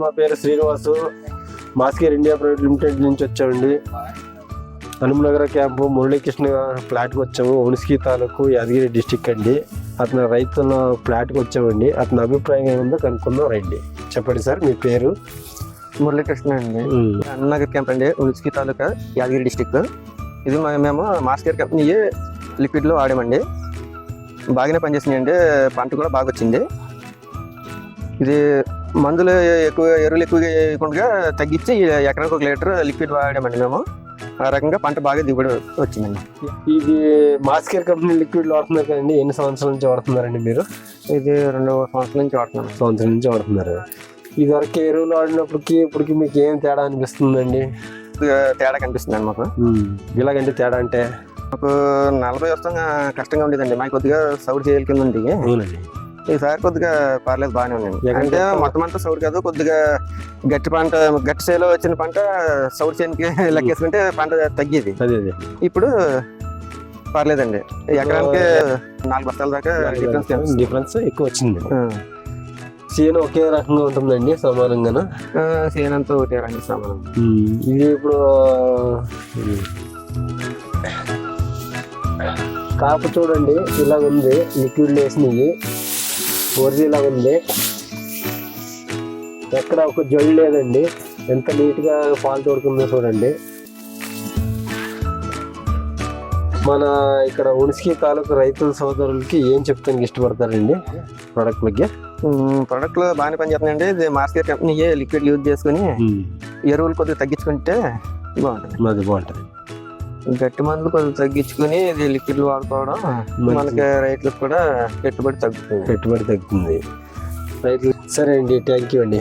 మా పేరు Srinivasu. Mascare India private limited నుంచి వచ్చామండి. హనుమనగర క్యాంపు మురళీకృష్ణ ఫ్లాట్కి వచ్చాము. ఉనిస్కి తాలూకు యాదగిరి డిస్టిక్ అండి. అతను రైతుల ఫ్లాట్కి వచ్చామండి. అతని అభిప్రాయం ఏముందో కనుక్కుందాం రండి. చెప్పండి సార్ మీ పేరు? మురళీకృష్ణ అండి. అన్ననగర్ క్యాంప్ అండి. ఉలిస్కి తాలూకా యాదగిరి డిస్టిక్. ఇది మేము మాస్కేర్ కంపెనీ లిక్విడ్లో వాడామండి. బాగానే పనిచేసిందండి. పంట కూడా బాగా వచ్చింది. ఇది మందులు ఎక్కువ ఎరువులు ఎక్కువగా వేయకుండా తగ్గించి ఎకరానికి ఒక లీటర్ లిక్విడ్ వాడామండి మేము. ఆ రకంగా పంట బాగా దిగుబడి వచ్చిందండి. ఇది మాస్కేర్ కంపెనీ లిక్విడ్ వాడుతున్నారు కదండి ఎన్ని సంవత్సరాల నుంచి వాడుతున్నారండి మీరు? ఇది రెండు సంవత్సరాల నుంచి వాడుతున్నాం. సంవత్సరం నుంచి వాడుతున్నారు. ఇది వరకు ఎరువులు వాడినప్పటికి ఇప్పటికి మీకు ఏం తేడా అనిపిస్తుందండి? తేడా కనిపిస్తుందండి మాకు. ఇలాగంటే తేడా అంటే? మాకు నలభై వస్తాం కష్టంగా ఉండేదండి. మాకు కొద్దిగా సౌడ్ చేయాలి కింద ఉంది అవునండి. ఈసారి కొద్దిగా పర్లేదు బాగానే ఎక్కడ అంటే మొత్తం అంతా సౌడ్ కాదు కొద్దిగా గట్టి పంట గట్టి చేలో వచ్చిన పంట సౌడ్ చేనికి లెక్కేసుకుంటే పంట తగ్గేది అదే అదే ఇప్పుడు పర్లేదండి. ఎకరానికి నాలుగు బస్తాల దాకా డిఫరెన్స్. డిఫరెన్స్ ఎక్కువ వచ్చింది. చేను ఒకే రకంగా ఉంటుందండి సమానంగాను? ఆ, చేనంతా ఒకటే రండి సమానం ఇది ఇప్పుడు. కాపు చూడండి ఇలా ఉంది లిక్విడ్ వేసినవి ఒరిజి ఇలా ఉంది ఎక్కడ ఒక జొల్లు లేదండి ఎంత నీట్గా పాలు తోడుకుందో చూడండి మన ఇక్కడ ఉనిసికి తాలూకు రైతుల సోదరులకి ఏం చెప్తానికి ఇష్టపడతారండి ప్రోడక్ట్ ಬಗ್ಗೆ ప్రొడక్ట్లు బాగానే పనిచేస్తున్నాయండి ఇది మార్కెట్ కంపెనీ లిక్విడ్ యూజ్ చేసుకుని ఎరువులు కొద్దిగా తగ్గించుకుంటే బాగుంటుంది అది బాగుంటుంది గట్టి మందులు కొద్దిగా తగ్గించుకుని ఇది లిక్విడ్లు వాడుకోవడం మనకి రైతులకు కూడా పెట్టుబడి తగ్గుతుంది. పెట్టుబడి తగ్గుతుంది. రైతు సరే అండి థ్యాంక్ యూ. అండి